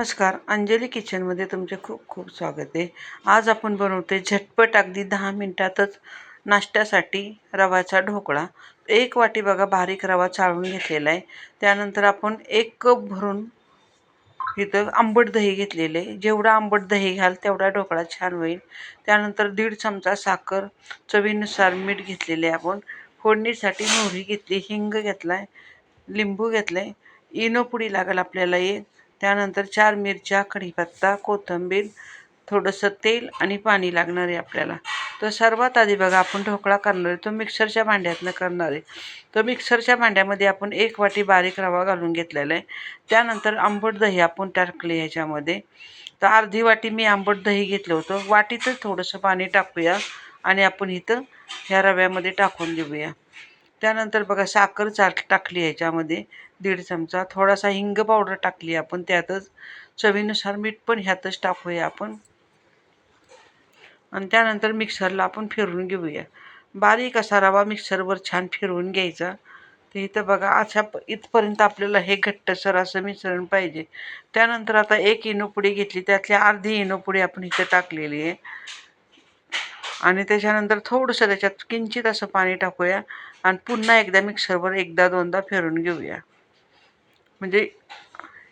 नमस्कार. अंजली किचनमध्ये तुमचे खूप खूप स्वागत आहे. आज आपण बनवते झटपट अगदी दहा मिनटातच नाश्त्यासाठी रवाचा ढोकळा. एक वाटी बघा बारीक रवा चाळून घेतलेला आहे. त्यानंतर आपण एक कप भरून इथं आंबट दही घेतलेले आहे. जेवढा आंबट दही घ्याल तेवढा ढोकळा छान होईल. त्यानंतर दीड चमचा साखर चवीनुसार मीठ घेतलेले आहे आपण. फोडणीसाठी मोहरी घेतली हिंग घेतला आहे लिंबू घेतलं आहे इनो पुडी लागेल आपल्याला एक. त्यानंतर चार मिरच्या कढीपत्ता कोथिंबीर थोडंसं तेल आणि पाणी लागणार आहे आपल्याला. तर सर्वात आधी बघा आपण ढोकळा करणार आहे. तो मिक्सरच्या भांड्यातनं करणार आहे. तर मिक्सरच्या भांड्यामध्ये आपण एक वाटी बारीक रवा घालून घेतलेला आहे. त्यानंतर आंबट दही आपण टाकले ह्याच्यामध्ये. तर अर्धी वाटी मी आंबट दही घेतलं होतं. वाटीतच थोडंसं पाणी टाकूया आणि आपण इथं ह्या रव्यामध्ये टाकून देऊया. त्यानंतर बघा साखर चा टाकली ह्याच्यामध्ये. दीड चमचा थोडासा हिंग पावडर टाकली आपण त्यातच. चवीनुसार मीठ पण ह्यातच टाकूया आपण. आणि त्यानंतर मिक्सरला आपण फिरवून घेऊया. बारीक असा रवा मिक्सरवर छान फिरवून घ्यायचा. ते इथं बघा अशा इथपर्यंत आपल्याला हे घट्टसर असं मिश्रण पाहिजे. त्यानंतर आता एक इनोपुडी घेतली त्यातली अर्धी इनोपुडी आपण इथं टाकलेली आहे. आणि त्याच्यानंतर थोडंसं त्याच्यात किंचित असं पाणी टाकूया. आणि पुन्हा एकदा मिक्सरवर एकदा दोनदा फिरून घेऊया. म्हणजे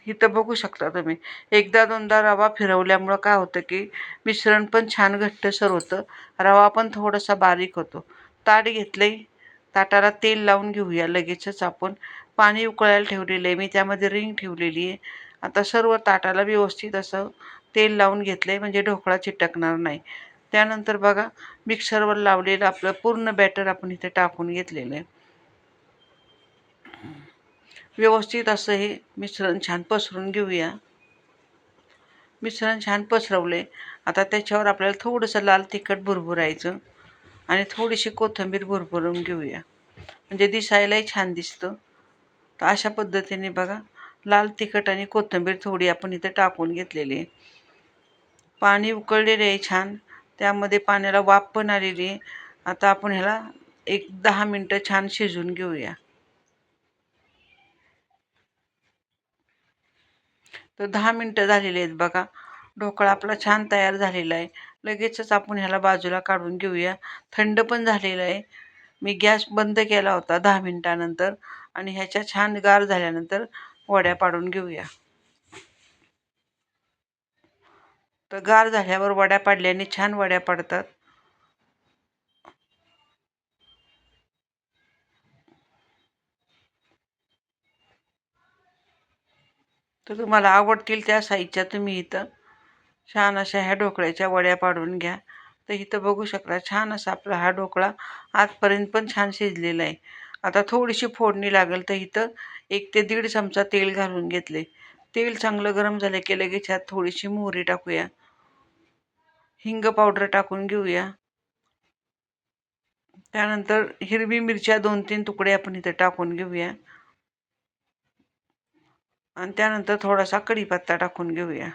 इथं बघू शकता तुम्ही. एकदा दोनदा रवा फिरवल्यामुळं काय होतं की मिश्रण पण छान घट्टसर होतं. रवा पण थोडासा बारीक होतो. ताट घेतले ताटाला तेल लावून घेऊया लगेचच आपण. पाणी उकळायला ठेवलेलं आहे मी त्यामध्ये रिंग ठेवलेली आहे. आता सर्व ताटाला व्यवस्थित असं तेल लावून घेतलं आहे म्हणजे ढोकळा चिटकणार नाही. त्यानंतर बघा मिक्सरवर लावलेलं आपलं पूर्ण बॅटर आपण इथे टाकून घेतलेलं आहे. व्यवस्थित असं हे मिश्रण छान पसरून घेऊया. मिश्रण छान पसरवले. आता त्याच्यावर आपल्याला थोडंसं लाल तिखट भुरभुरायचं आणि थोडीशी कोथिंबीर भुरभुरून घेऊया. म्हणजे दिसायलाही छान दिसतं. तर अशा पद्धतीने बघा लाल तिखट आणि कोथिंबीर थोडी आपण इथं टाकून घेतलेली आहे. पाणी उकळलेले आहे छान. त्यामध्ये पाण्याला वाफ पण आलेली आहे. आता आपण ह्याला एक दहा मिनटं छान शिजवून घेऊया. तर दहा मिनटं झालेली आहेत बघा. ढोकळा आपला छान तयार झालेला आहे. लगेचच आपण ह्याला बाजूला काढून घेऊया. थंड पण झालेला आहे. मी गॅस बंद केला होता दहा मिनटानंतर आणि ह्याच्या छान गार झाल्यानंतर वड्या पाडून घेऊया. तर गार झाल्यावर वड्या पाडल्याने छान वड्या पडतात. तर तुम्हाला आवडतील त्या साईजच्या तुम्ही इथं. छान अशा ह्या ढोकळ्याच्या वड्या पाडून घ्या. तर इथं बघू शकता छान असा आपला हा ढोकळा आजपर्यंत पण छान शिजलेला आहे. आता थोडीशी फोडणी लागेल तर इथं एक ते दीड चमचा तेल घालून घेतले. तेल चांगलं गरम झालं की लगेच ह्यात थोडीशी मोहरी टाकूया. हिंग पावडर टाकून घेऊया. त्यानंतर हिरवी मिरच्या दोन तीन तुकडे आपण इथं टाकून घेऊया. आणि त्यानंतर थोडासा कढीपत्ता टाकून घेऊया.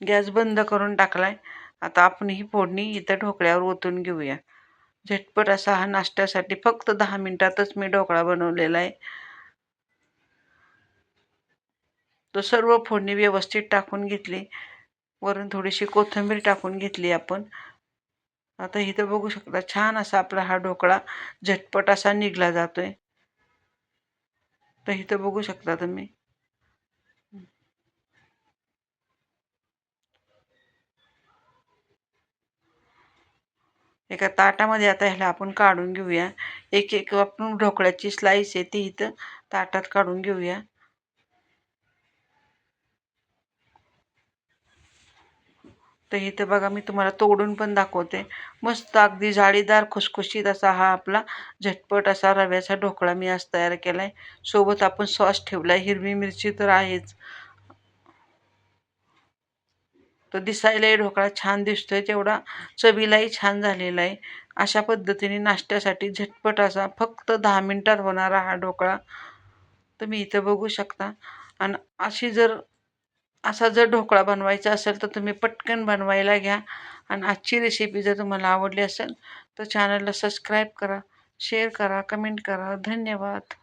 गॅस बंद करून टाकलाय. आता आपण ही फोडणी इथं ढोकळ्यावर ओतून घेऊया. झटपट असा हा नाश्त्यासाठी फक्त दहा मिनिटातच मी ढोकळा बनवलेला आहे. तो सर्व फोडणी व्यवस्थित टाकून घेतली. वरून थोडीशी कोथिंबीर टाकून घेतली आपण. आता इथं बघू शकता छान असा आपला हा ढोकळा झटपट असा निघला जातोय. तर इथं बघू शकता तुम्ही. एका ताटामध्ये आता ह्याला आपण काढून घेऊया. एक एक आपण ढोकळ्याची स्लाईस आहे ती इथं ताटात काढून घेऊया. तर इथं बघा मी तुम्हाला तोडून पण दाखवते. मस्त अगदी जाळीदार खुसखुशीत असा हा आपला झटपट असा रव्याचा ढोकळा मी आज तयार केला आहे सोबत आपण सॉस ठेवला आहे हिरवी मिरची तर आहेच. तर दिसायलाही ढोकळा छान दिसतोय तेवढा चवीलाही छान झालेला आहे. अशा पद्धतीने नाश्त्यासाठी झटपट असा फक्त दहा मिनटात होणारा हा ढोकळा तुम्ही इथं बघू शकता. आणि अशी जर असा जर ढोकळा बनवायचा असेल तर तुम्ही पटकन बनवायला घ्या. आणि आजची रेसिपी जर तुम्हाला आवडली असेल तर चॅनलला सबस्क्राईब करा शेअर करा कमेंट करा. धन्यवाद.